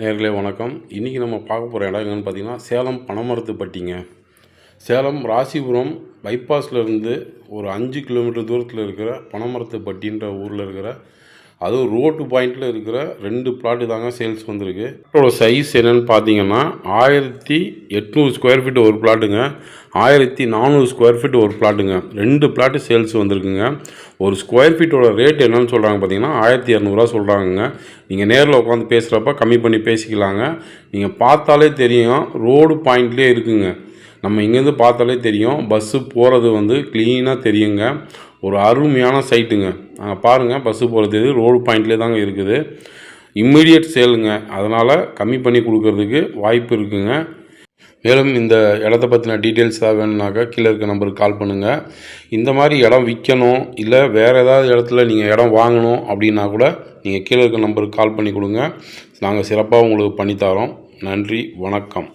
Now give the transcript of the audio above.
நேர்களே வணக்கம். இன்றைக்கி நம்ம பார்க்க போகிற இடம் என்னென்னு பார்த்தீங்கன்னா சேலம் பனைமரத்துப்பட்டிங்க சேலம் ராசிபுரம் பைபாஸில் இருந்து ஒரு அஞ்சு கிலோமீட்டர் தூரத்தில் இருக்கிற பனைமரத்துப்பட்டின்ற ஊரில் இருக்கிற அதுவும் ரோட்டு பாயிண்டில் இருக்கிற ரெண்டு பிளாட்டு தாங்க சேல்ஸ் வந்திருக்கு. இதோட சைஸ் என்னன்னு பார்த்தீங்கன்னா ஆயிரத்தி எட்நூறு ஸ்கொயர் ஃபீட் ஒரு பிளாட்டுங்க ஆயிரத்தி நானூறு ஸ்கொயர் ஃபீட் ஒரு பிளாட்டுங்க ரெண்டு பிளாட்டு சேல்ஸ் வந்திருக்குங்க. ஒரு ஸ்கொயர் ஃபீட்டோட ரேட் என்னென்னு சொல்கிறாங்க பார்த்தீங்கன்னா ஆயிரத்தி இரநூறுவா சொல்கிறாங்கங்க நீங்கள் நேரில் உட்காந்து பேசுகிறப்ப கம்மி பண்ணி பேசிக்கலாங்க. நீங்கள் பார்த்தாலே தெரியும் ரோடு பாயிண்ட்லேயே இருக்குங்க. நம்ம இங்கேருந்து பார்த்தாலே தெரியும் பஸ்ஸு போகிறது வந்து க்ளீனாக தெரியுங்க. ஒரு அருமையான சைட்டுங்க அங்கே பாருங்கள் பஸ்ஸு போகிறது இது ரோடு பாயிண்ட்லேயே தாங்க இருக்குது. இம்மிடியட் சேலுங்க அதனால் கம்மி பண்ணி கொடுக்கறதுக்கு வாய்ப்பு இருக்குங்க. மேலும் இந்த இடத்த பற்றின டீட்டெயில்ஸ் ஏதாவது வேணும்னாக்கா கீழே இருக்க நம்பருக்கு கால் பண்ணுங்கள் இந்த மாதிரி இடம் விற்கணும் இல்லை வேறு ஏதாவது இடத்துல நீங்கள் இடம் வாங்கணும் அப்படின்னா கூட நீங்கள் கீழே இருக்க நம்பருக்கு கால் பண்ணி கொடுங்க. நாங்கள் சிறப்பாக உங்களுக்கு பண்ணித்தரோம். நன்றி வணக்கம்.